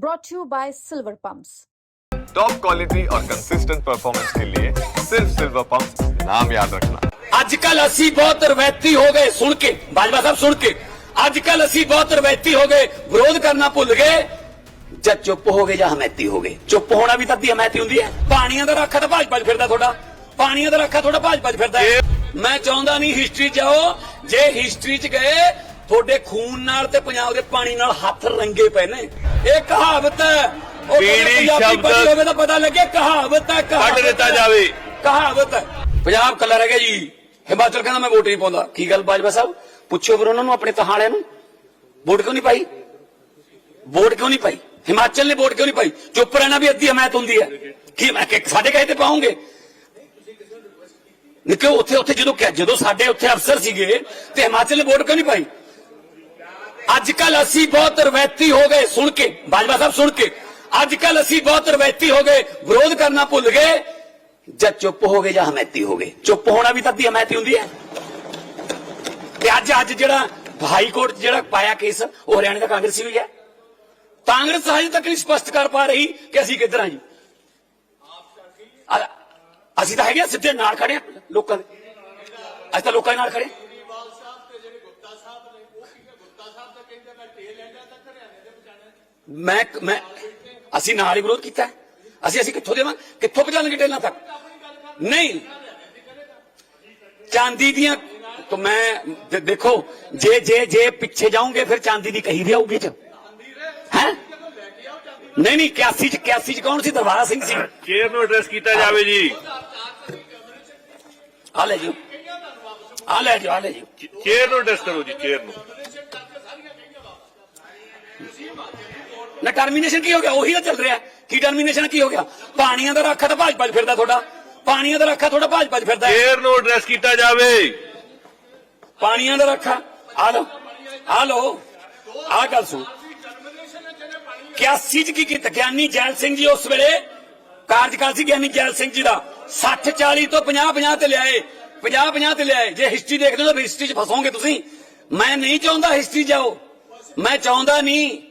brought to you by Silver Pumps. Top quality और consistent performance के लिए सिर्फ सिल्वर पंप नाम याद रखना ਅੱਜ ਕੱਲ ਅਸੀਂ ਬਹੁਤ ਰਵਾਇਤੀ ਹੋ ਗਏ ਸੁਣ ਕੇ ਬਾਜਵਾ ਸਾਹਿਬ ਸੁਣ ਕੇ ਅੱਜ ਕੱਲ ਅਸੀਂ ਬਹੁਤ ਰਵਾਇਤੀ ਹੋ ਗਏ ਵਿਰੋਧ ਕਰਨਾ ਭੁੱਲ ਗਏ ਜਦ ਚੁੱਪ ਹੋ ਗਏ ਜਾਂ ਹਮੈਤੀ ਹੋ ਗਏ ਚੁੱਪ ਹੋਣਾ ਵੀ ਤਾਂ ਦੀ ਹਮੈਤੀ ਹੁੰਦੀ ਹੈ ਪਾਣੀਆਂ ਦਾ ਰੱਖਾ ਤਾਂ ਭਾਜ ਭੱਜ ਫਿਰਦਾ ਤੁਹਾਡਾ ਪਾਣੀਆਂ ਦਾ ਰੱਖਾ ਤੁਹਾਡਾ ਭਾਜ ਭੱਜ ਫਿਰਦਾ ਹੈ। ਮੈਂ ਚਾਹੁੰਦਾ ਨਹੀਂ ਹਿਸਟਰੀ ਜਾਓ ਜੇ ਹਿਸਟਰੀ ਚ ਗਏ ਤੁਹਾਡੇ ਖੂਨ ਨਾਲ ਤੇ ਪੰਜਾਬ ਦੇ ਪਾਣੀ ਨਾਲ ਹੱਥ ਰੰਗੇ ਪਏ ਨੇ ਇਹ ਕਹਾਵਤ ਹੈ। ਉਹ ਬੀੜੀ ਪੰਜਾਬੀ ਸ਼ਬਦ ਹੋਵੇ ਤਾਂ ਪਤਾ ਲੱਗੇ ਕਹਾਵਤ ਹੈ ਕਹਾਵਤ ਕੱਢ ਦਿੱਤਾ ਹੈ। ਜਾਵੇ। ਕਹਾਵਤ ਹੈ। ਪੰਜਾਬ ਕੱਲਾ ਰਹਿ ਗਿਆ ਜੀ। ਹਿਮਾਚਲ ਕਹਿੰਦਾ ਮੈਂ ਵੋਟ ਨਹੀਂ ਪਾਉਂਦਾ। ਕੀ ਗੱਲ ਬਾਜਵਾ ਸਾਹਿਬ? ਪੁੱਛੋ ਫਿਰ ਉਹਨਾਂ ਨੂੰ ਆਪਣੇ ਤਹਾਲਿਆਂ ਨੂੰ। ਵੋਟ ਕਿਉਂ ਨਹੀਂ ਪਾਈ? ਵੋਟ ਕਿਉਂ ਨਹੀਂ ਪਾਈ? ਹਿਮਾਚਲ ਨੇ ਵੋਟ ਕਿਉਂ ਨਹੀਂ ਪਾਈ? ਚੁੱਪ ਰਹਿਣਾ ਵੀ ਅੱਧੀ ਹਮਾਇਤ ਹੁੰਦੀ ਹੈ। ਕੀ ਮੈਂ ਕਿ ਸਾਡੇ ਕਹੇ ਤੇ ਪਾਉਂਗੇ? ਨਿਕਲੋ ਉੱਥੇ ਉੱਥੇ ਜਦੋਂ ਕਿ- ਜਦੋਂ ਸਾਡੇ ਉੱਥੇ ਅਫਸਰ ਸੀਗੇ ਤੇ ਹਿਮਾਚਲ ਨੇ ਵੋਟ ਕਿਉਂ ਨਹੀਂ ਪਾਈ? ਅੱਜ ਕੱਲ ਅਸੀਂ ਬਹੁਤ ਰਵਾਇਤੀ ਹੋ ਗਏ ਸੁਣ ਕੇ ਬਾਜਵਾ ਸਾਹਿਬ ਸੁਣ ਕੇ। ਅੱਜ ਕੱਲ ਅਸੀਂ ਬਹੁਤ ਰਵਾਇਤੀ ਹੋ ਗਏ ਵਿਰੋਧ ਕਰਨਾ ਭੁੱਲ ਗਏ ਜਾਂ ਚੁੱਪ ਹੋ ਗਏ ਜਾਂ ਹਮੈਤੀ ਹੋ ਗਏ। ਚੁੱਪ ਹੋਣਾ ਵੀ ਤਾਂ ਦੀ ਹਮੈਤੀ ਹੁੰਦੀ ਹੈ। ਤੇ ਅੱਜ ਅੱਜ ਜਿਹੜਾ ਹਾਈ ਕੋਰਟ 'ਚ ਜਿਹੜਾ ਪਾਇਆ ਕੇਸ ਉਹ ਹਰਿਆਣੇ ਦਾ ਕਾਂਗਰਸੀ ਵੀ ਹੈ। ਕਾਂਗਰਸ ਹਜੇ ਤੱਕ ਨਹੀਂ ਸਪਸ਼ਟ ਕਰ ਪਾ ਰਹੀ ਕਿ ਅਸੀਂ ਕਿੱਧਰ ਆ ਜੀ। ਅਸੀਂ ਤਾਂ ਹੈਗੇ ਆ, ਸਿੱਧੇ ਨਾਲ ਖੜੇ ਆ ਲੋਕਾਂ ਦੇ। ਅਸੀਂ ਤਾਂ ਲੋਕਾਂ ਦੇ ਨਾਲ ਖੜੇ ਮੈਂ ਮੈਂ ਅਸੀਂ ਨਾਲ ਹੀ ਵਿਰੋਧ ਕੀਤਾ ਹੈ। ਅਸੀਂ ਅਸੀਂ ਕਿੱਥੋਂ ਦੇਵਾਂ ਕਿੱਥੋਂ ਪਹੁੰਚਾਣਗੇ ਟੇਲਾਂ ਤੱਕ ਨਹੀਂ ਚਾਂਦੀ ਦੀਆਂ ਤਾਂ ਮੈਂ ਦੇ- ਦੇਖੋ ਜੇ ਜੇ ਜੇ ਪਿੱਛੇ ਜਾਓਗੇ ਫਿਰ ਚਾਂਦੀ ਦੀ ਕਹੀ ਵੀ ਆਊਗੀ ਚ ਹੈ ਨਹੀਂ ਨਹੀਂ 81 ਚ 81 ਚ ਕੌਣ ਸੀ ਦਰਬਾਰਾ ਸਿੰਘ ਸੀ ਚੇਅਰ ਨੂੰ ਐਡਰੈਸ ਕੀਤਾ ਜਾਵੇ ਜੀ ਆ ਲੈ ਜੀ ਆ ਲੈ ਜੀ ਆ ਲੈ ਜੀ ਚੇਅਰ ਨੂੰ ਐਡਰੈਸ ਕਰੋ ਜੀ ਚੇਅਰ ਨੂੰ ਟਰਮੀਨੇਸ਼ਨ ਕੀ ਹੋ ਗਿਆ? ਉਹੀ ਤਾਂ ਚੱਲ ਰਿਹਾ। ਕੀ ਟਰਮੀਨੇਸ਼ਨ ਕੀ ਹੋ ਗਿਆ? ਪਾਣੀਆਂ ਦਾ ਰੱਖਾ ਤਾਂ ਭਾਜ ਭੱਜ ਫਿਰਦਾ ਤੁਹਾਡਾ। ਪਾਣੀਆਂ ਦਾ ਰੱਖਾ ਤੁਹਾਡਾ ਭਾਜ ਭੱਜ ਫਿਰਦਾ। ਚੇਅਰ ਨੂੰ ਐਡਰੈਸ ਕੀਤਾ ਜਾਵੇ। ਪਾਣੀਆਂ ਦਾ ਰੱਖਾ। ਆ ਲੋ ਆ ਲੋ ਆ ਗੱਲ ਸੁਣ। 81 ਚ ਕੀ ਕੀਤਾ? ਗਿਆਨੀ ਜੈਲ ਸਿੰਘ ਜੀ ਉਸ ਵੇਲੇ ਕਾਰਜਕਾਲ ਸੀ ਗਿਆਨੀ ਜੈਲ ਸਿੰਘ ਜੀ ਦਾ। 60 40 ਤੋਂ 50 50 ਤੇ ਲਿਆਏ। 50 50 ਤੇ ਲਿਆਏ। ਜੇ ਹਿਸਟਰੀ ਦੇਖਦੇ ਹੋ ਤਾਂ ਹਿਸਟਰੀ ਚ ਫਸੋਗੇ ਤੁਸੀਂ। ਮੈਂ ਨਹੀਂ ਚਾਹੁੰਦਾ ਹਿਸਟਰੀ ਜਾਓ। ਮੈਂ ਚਾਹੁੰਦਾ ਨਹੀਂ।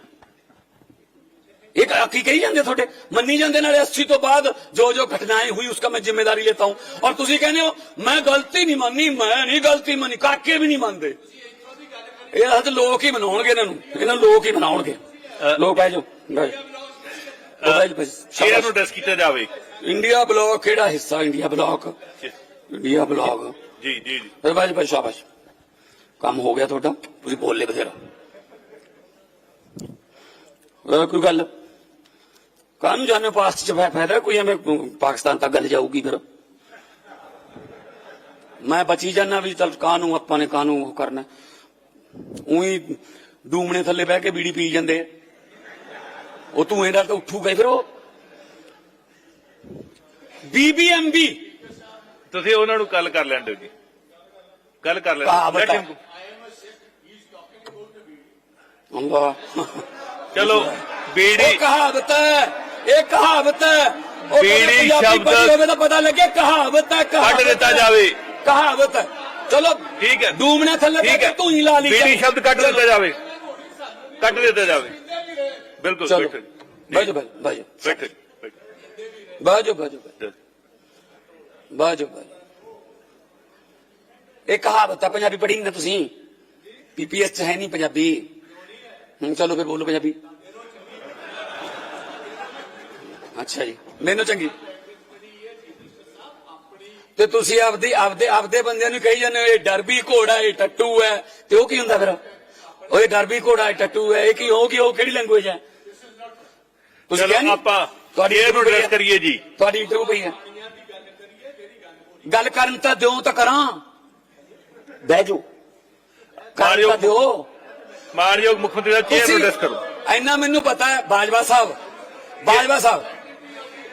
एक अकी कही जाते थोड़े? मनी जाते अस्सी तो बाद जो जो घटनाएँ हुई उसका मैं ज़िम्मेदारी लेता हूँ। और तुम कहने हो मैं गलती नहीं मानी मैं नहीं गलती मनी काके भी नहीं मानते लोग ही मना लोग ही मना इंडिया ब्लॉक के हिस्सा इंडिया ब्लॉक? India block. भाई भाई शाबाश। काम हो गया थोड़ा तुम बोल ले बथेरा कोई गल ਜਾਣੇ ਪਾਸਟ ਚ ਫਾਇਦਾ ਕੋਈ ਐਵੇਂ ਪਾਕਿਸਤਾਨ ਤੱਕ ਗੱਲ ਜਾਊਗੀ ਫਿਰ। ਮੈਂ ਬਚੀ ਜਾਣਾ ਵੀ ਚਲ ਕਾਹਨੂੰ ਆਪਾਂ ਨੇ ਕਾਹਨੂੰ ਉਹ ਕਰਨਾ। ਉਹੀ ਡੂਮਣੇ ਥੱਲੇ ਬਹਿ ਕੇ ਬੀੜੀ ਪੀ ਜਾਂਦੇ ਆ। ਉਹ ਧੂਏ ਨਾਲ ਤਾਂ ਉੱਠੂਗਾ ਹੀ ਫਿਰ ਉਹ। ਬੀਬੀਐਮਬੀ ਤੁਸੀਂ ਉਹਨਾਂ ਨੂੰ ਕੱਲ ਕਰ ਲੈਣ ਦਿਓ ਜੀ। ਕੱਲ ਕਰ ਲੈਣ. ਅੱਲਾ। ਚਲੋ ਬੀੜੀ। ਕਹਾਵਤ ਹੈ। ਇਹ ਕਹਾਵਤ ਹੈ। ਉਹ ਬੀੜੀ ਪੰਜਾਬੀ ਸ਼ਬਦ- ਪੜ੍ਹੀ ਹੋਵੇ ਤਾਂ ਪਤਾ ਲੱਗੇ ਕਹਾਵਤ ਹੈ ਕਹਾਵਤ ਕੱਢ ਦਿੱਤਾ ਹੈ। ਜਾਵੇ। ਕਹਾਵਤ ਹੈ। ਚਲੋ ਠੀਕ ਹੈ। ਡੂਮਣੇ ਥੱਲੇ ਠੀਕ ਹੈ। ਤੂੰ ਹੀ ਲਾ ਲਈ ਬੀੜੀ ਸ਼ਬਦ ਕੱਢ ਦਿੱਤਾ ਜਾਵੇ। ਕੱਢ ਦਿੱਤਾ ਜਾਵੇ। ਬਿਲਕੁਲ ਚਲੋ। ਬੈਠੋ ਬਾਜੋ ਬਾਜੋ ਬਾਜੋ ਬੈਠੋ ਬੈਠੋ। ਬਾਜੋ ਬਾਜੋ ਬਾਜੋ ਬਾਜੋ ਇਹ ਕਹਾਵਤ ਹੈ ਪੰਜਾਬੀ ਪੜ੍ਹੀ ਨਹੀਂ ਨਾ ਤੁਸੀਂ। ਪੀਪੀਐਸ ਚ ਹੈ ਨਹੀਂ ਪੰਜਾਬੀ। ਹੁਣ ਚਲੋ ਫਿਰ ਬੋਲੋ ਪੰਜਾਬੀ। ਅੱਛਾ ਜੀ। ਮੈਨੂੰ ਚੰਗੀ। ਤੇ ਤੁਸੀਂ ਆਪਦੀ ਆਪਦੇ ਆਪਦੇ ਬੰਦਿਆਂ ਨੂੰ ਕਹੀ ਜਾਂਦੇ ਹੋ ਇਹ ਡਰਬੀ ਘੋੜਾ ਇਹ ਟੱਟੂ ਹੈ। ਤੇ ਉਹ ਕੀ ਹੁੰਦਾ ਫਿਰ? ਉਹ ਇਹ ਡਰਬੀ ਘੋੜਾ ਇਹ ਟੱਟੂ ਹੈ। ਇਹ ਕੀ ਹੋ ਕੀ ਉਹ ਕਿਹੜੀ ਲੈਂਗੁਏਜ ਹੈ? ਤੁਸੀਂ? ਆਪਾਂ ਤੁਹਾਡੀ ਪਈ ਹੈ? ਕਰੀਏ ਜੀ। ਤੁਹਾਡੀ ਇੰਟਰਵਿਊ ਪਈ ਹੈ। ਗੱਲ ਕਰਨ ਤਾਂ ਦਿਓ ਤਾਂ ਕਰਾਂ। ਬਹਿ ਜਾਓ। ਕਰਨ। ਤਾਂ ਦਿਓ। ਮਾਨਯੋਗ ਮੁੱਖ ਮੰਤਰੀ ਦਾ ਚੇਅਰ ਐਡਰੈਸ ਕਰੋ। ਇੰਨਾ ਮੈਨੂੰ ਪਤਾ ਹੈ ਬਾਜਵਾ ਸਾਹਿਬ। ਬਾਜਵਾ ਸਾਹਿਬ।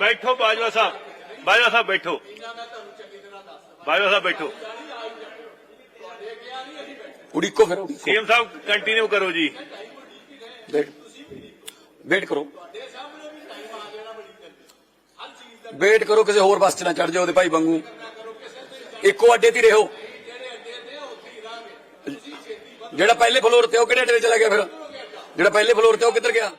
ਬੈਠੋ ਬਾਜਵਾ ਸਾਹਿਬ ਬਾਜਵਾ ਸਾਹਿਬ ਬੈਠੋ। ਬਾਜਵਾ ਸਾਹਿਬ ਬੈਠੋ। ਉਡੀਕੋ ਫਿਰ ਸੀਐਮ ਸਾਹਿਬ ਕੰਟੀਨਿਊ ਕਰੋ ਜੀ। ਵੇਟ ਵੇਟ ਕਰੋ। ਵੇਟ ਕਰੋ ਕਿਸੇ ਹੋਰ ਬੱਸ 'ਚ ਨਾ ਚੜ ਜਾਓ ਉਹਦੇ ਭਾਈ ਵਾਂਗੂ। ਇੱਕੋ ਅੱਡੇ ਤੇ ਰਹੋ। ਜਿਹੜਾ ਪਹਿਲੇ ਫਲੋਰ ਤੇ ਉਹ ਕਿਹੜੇ ਅੱਡੇ ਤੇ ਚਲਾ ਗਿਆ ਫਿਰ? ਜਿਹੜਾ ਪਹਿਲੇ ਫਲੋਰ ਤੇ ਉਹ ਕਿੱਧਰ ਗਿਆ?